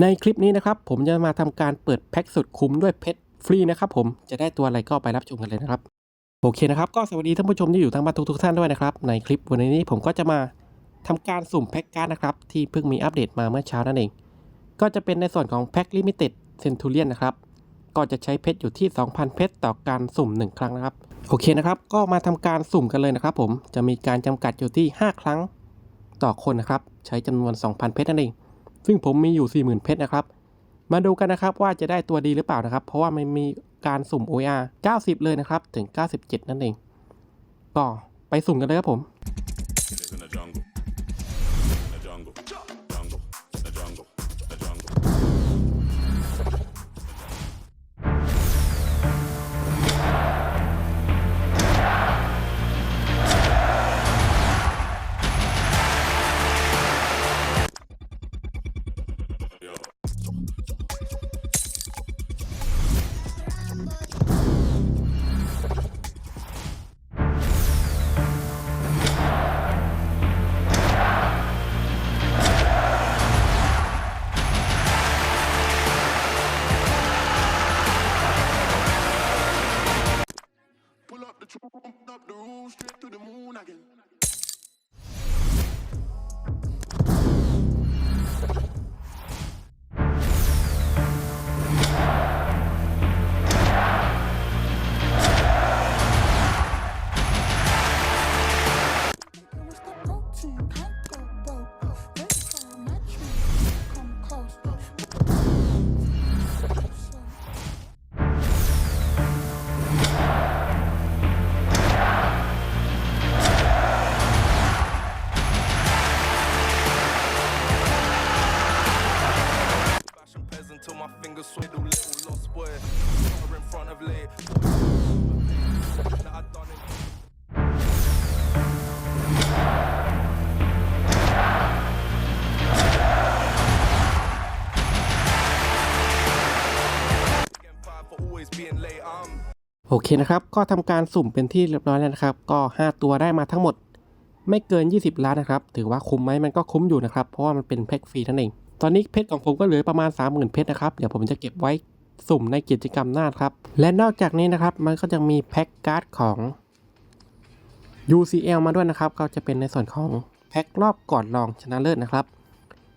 ในคลิปนี้นะครับผมจะมาทำการเปิดแพ็กสุดคุ้มด้วยเพชรฟรีนะครับผมจะได้ตัวอะไรก็ไปรับชมกันเลยนะครับ โอเคนะครับ ก็สวัสดีท่านผู้ชมที่อยู่ทางบ้านทุกๆท่านด้วยนะครับ ในคลิปวันนี้ผมก็จะมาทำการสุ่มแพ็กการ์ดนะครับ ที่เพิ่งมีอัปเดตมาเมื่อเช้านั่นเอง ก็จะเป็นในส่วนของแพ็กลิมิเต็ดเซนทูเรียนนะครับ ก็จะใช้เพชรอยู่ที่ 2,000 เพชรต่อการสุ่ม 1 ครั้งนะครับ โอเคนะครับ ก็มาทำการสุ่มกันเลยนะครับ ผมจะมีการจำกัดอยู่ที่ 5 ครั้งต่อคนนะครับใช้จำนวน 2,000 เพชรนั่นเอง ซึ่งผมมีอยู่ 40,000 เพชรนะครับ มาดูกันนะครับว่าจะได้ตัวดีหรือเปล่านะครับ เพราะว่ามันมีการสุ่ม OR 90 เลยนะครับ ถึง 97 นั่นเอง ก็ไปสุ่มกันเลยครับผม fingers swiddle, little lost boy. Car in front of late. That I done it. 5 for always being late. โอเคนะครับ ก็ทำการสุ่มเป็นที่เรียบร้อยแล้วนะครับ ก็ 5 ตัวได้มาทั้งหมด ไม่เกิน 20 ล้านนะครับ ถือว่าคุ้มไหมมันก็คุ้มอยู่นะครับ เพราะว่ามันเป็นแพ็กฟรีนั่นเอง ตอนนี้เพชรของผมก็เหลือประมาณ 30,000 เพชรนะครับ เดี๋ยวผมจะเก็บไว้สุ่มในกิจกรรมหน้าครับ และนอกจากนี้นะครับมันก็จะมีแพ็กการ์ดของ UCL มาด้วยนะครับ ก็จะเป็นในส่วนของแพ็กรอบก่อนรองชนะเลิศนะครับ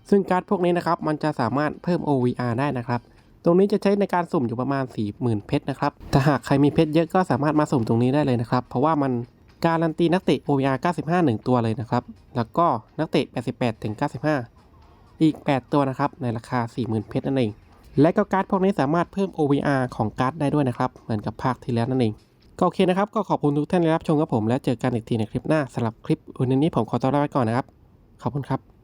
ซึ่งการ์ดพวกนี้นะครับ มันจะสามารถเพิ่ม OVR ได้นะครับ ตรงนี้จะใช้ในการสุ่มอยู่ประมาณ 40,000 เพชรนะครับ ถ้าหากใครมีเพชรเยอะก็สามารถมาสุ่มตรงนี้ได้เลยนะครับ เพราะว่ามันการันตีนักเตะ OVR 95 1 ตัวเลยนะครับ แล้วก็นักเตะ 88 ถึง 95 อีก 8 ตัวนะครับ ในราคา 40,000 เพชรนั่นเอง และก็การ์ดพวกนี้สามารถเพิ่ม OVR ของการ์ดได้ด้วยนะครับ เหมือนกับภาคที่แล้วนั่นเอง ก็โอเคนะครับ ก็ขอบคุณทุกท่านที่รับชมครับผม และเจอกันอีกทีในคลิปหน้าสำหรับคลิปวันนี้ผมขอตัวลาไปก่อนนะครับ ขอบคุณครับ